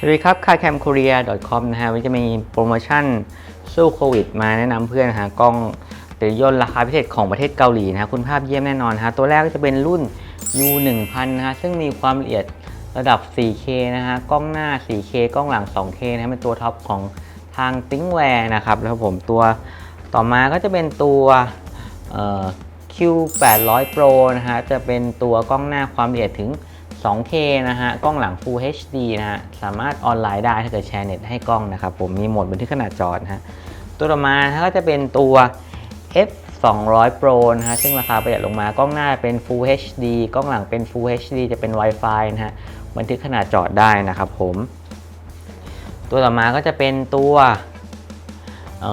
สวัสดีครับ c a r c a m k o r e a c o m นะฮะวันนี้จะมีโปรโมชั่นสู้โควิด มาแนะนำเพื่อนนะฮะกล้องติดยนต์ราคาพิเศษของประเทศเกาหลีนะฮะคุณภาพเยี่ยมแน่นอนฮะตัวแรกก็จะเป็นรุ่น U 1 0 0 0นะฮะซึ่งมีความละเอียดระดับ 4K นะฮะกล้องหน้า 4K กล้องหลัง 2K นะฮะเป็นตัวท็อปของทาง t h i n k w a r e นะครับแล้วผมตัวต่อมาก็จะเป็นตัว Q 8 0 0 Pro นะฮะจะเป็นตัวกล้องหน้าความละเอียดถึง 2K นะฮะ กล้องหลัง Full HD นะฮะ สามารถออนไลน์ได้ถ้าเกิดแชร์เน็ตให้กล้องนะครับ ผมมีโหมดบันทึกขนาดจอนะฮะ ตัวต่อมาก็จะเป็นตัว F 200 Pro นะฮะ ซึ่งราคาประหยัดลงมากล้องหน้าเป็น Full HD กล้องหลังเป็น Full HD จะเป็น Wi-Fi นะฮะ บันทึกขนาดจอได้นะครับผม ตัวต่อมาก็จะเป็นตัว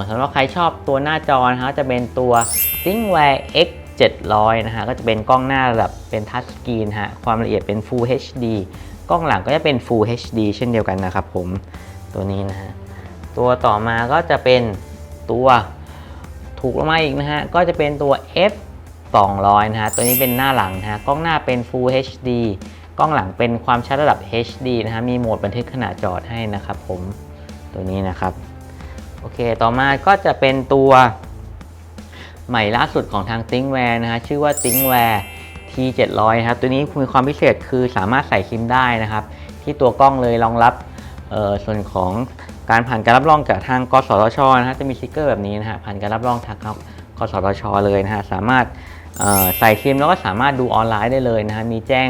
สำหรับใครชอบตัวหน้าจอนะฮะจะเป็นตัว ThinkWare X 700 นะฮะ ก็จะเป็นกล้องหน้าระดับเป็นทัชสกรีนฮะ ความละเอียดเป็น Full HD กล้องหลังก็จะเป็น Full HD เช่นเดียวกันนะครับผม ตัวนี้นะฮะ ตัวต่อมาก็จะเป็นตัวถูกลงมาอีกนะฮะ ก็จะเป็นตัว F 200 นะฮะ ตัวนี้เป็นหน้าหลังนะฮะ กล้องหน้าเป็น Full HD กล้องหลังเป็นความชัดระดับ HD นะฮะ มีโหมดบันทึกขนาดจอดให้นะครับผม ตัวนี้นะครับ โอเค ต่อมาก็จะเป็นตัว ใหม่ล่าสุดของทาง ThinkWare นะฮะชื่อว่า ThinkWare T700 นะครับตัวนี้มีความพิเศษคือสามารถใส่ซิมได้นะครับ ที่ตัวกล้องเลยรองรับส่วนของการผ่านการรับรองจากทางกสทชนะฮะจะมีสติกเกอร์แบบนี้นะฮะผ่านการรับรองทางกสทชเลยนะฮะสามารถใส่ซิมแล้วก็สามารถดูออนไลน์ได้เลยนะฮะมีแจ้ง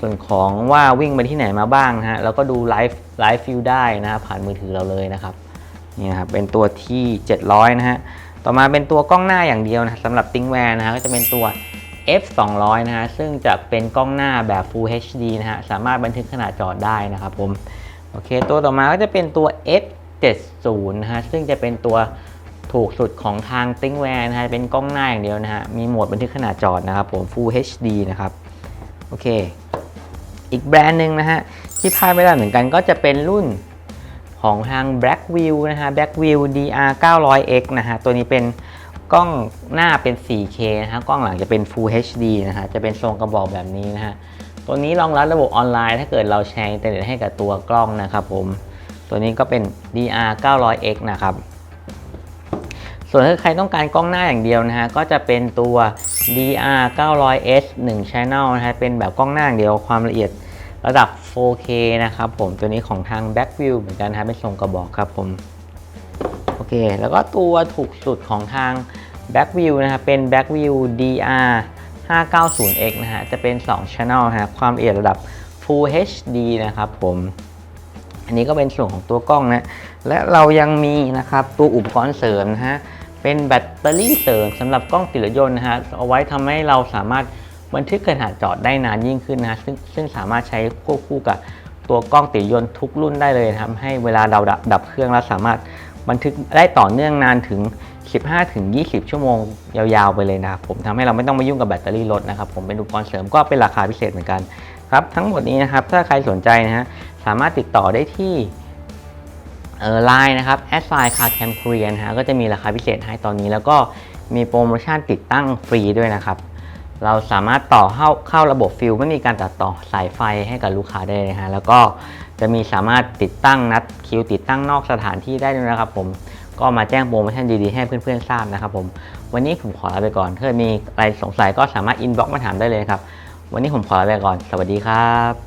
ส่วนของว่าวิ่งไปที่ไหนมาบ้างนะฮะแล้วก็ดูไลฟ์ไลฟ์ฟิลได้นะฮะผ่านมือถือเราเลยนะครับนี่นะครับเป็นตัวที่ 700 นะฮะต่อมาเป็นตัวกล้องหน้าอย่างเดียวนะสำหรับ ThinkWare นะฮะก็จะเป็นตัว F 200นะฮะซึ่งจะเป็นกล้องหน้าแบบ Full HD นะฮะสามารถบันทึกขนาดจอได้นะครับผมโอเค ตัวต่อมาก็จะเป็นตัว F 70นะฮะซึ่งจะเป็นตัวถูกสุดของทาง ThinkWare นะฮะเป็นกล้องหน้าอย่างเดียวนะฮะมีโหมดบันทึกขนาดจอนะครับผม Full HD นะครับโอเค อีกแบรนด์หนึ่งนะฮะที่พลาดไม่ได้เหมือนกันก็จะเป็นรุ่น ของทาง Blackview นะฮะ Blackview DR 900X นะฮะ ตัวนี้เป็นกล้องหน้าเป็น 4K นะฮะ กล้องหลังจะเป็น Full HD นะฮะ จะเป็นทรงกระบอกแบบนี้นะฮะ ตัวนี้รองรับระบบออนไลน์ ถ้าเกิดเราแชร์อินเทอร์เน็ตให้กับตัวกล้องนะครับผม ตัวนี้ก็เป็น DR 900X นะครับ ส่วนถ้าใครต้องการกล้องหน้าอย่างเดียวนะฮะ ก็จะเป็นตัว DR 900S 1 Channel นะฮะ เป็นแบบกล้องหน้าอย่างเดียวความละเอียด ระดับ 4K นะครับผมตัวนี้ของทาง Backview เหมือนกันนะเป็นทรงกระบอกครับผม โอเค แล้วก็ตัวถูกสุดของทาง Backview นะครับเป็น Backview DR 590X นะฮะ จะเป็น 2 Channel นะฮะ ความละเอียดระดับ Full HD นะครับผม อันนี้ก็เป็นส่วนของตัวกล้องนะ และเรายังมีนะครับตัวอุปกรณ์เสริมนะฮะ เป็นแบตเตอรี่เสริมสำหรับกล้องติดรถยนต์นะฮะ เอาไว้ทำให้เราสามารถ บันทึกขนาดจอดได้นานยิ่งขึ้นนะซึ่งซึ่งสามารถใช้ควบคู่กับตัวกล้องติยนต์ทุกรุ่นได้เลยนะครับให้เวลาเราดับดับเครื่องแล้วสามารถบันทึกได้ต่อเนื่องนานถึง 15-20 ชั่วโมงยาวๆไปเลยนะครับผมทำให้เราไม่ต้องมายุ่งกับแบตเตอรี่รถนะครับผมเป็นอุปกรณ์เสริมก็เป็นราคาพิเศษเหมือนกันครับทั้งหมดนี้นะครับถ้าใครสนใจนะฮะสามารถติดต่อได้ที่เออไลน์นะครับแอดไซน์คาแคมเรียนฮะก็จะมีราคาพิเศษให้ตอนนี้ แล้วก็มีโปรโมชั่นติดตั้งฟรีด้วยนะครับ เราสามารถต่อเข้าเข้าระบบฟิลไม่มีการตัดต่อสายไฟให้กับลูกค้าได้เลยฮะแล้วก็จะมีสามารถติดตั้งนัดคิวติดตั้งนอกสถานที่ได้ด้วยนะครับผมก็มาแจ้งโปรโมชั่นดีๆ ให้เพื่อนๆทราบนะครับผมวันนี้ผมขอลาไปก่อนถ้ามีอะไรสงสัยก็สามารถอินบ็อกซ์มาถามได้เลยครับ วันนี้ผมขอลาไปก่อน สวัสดีครับ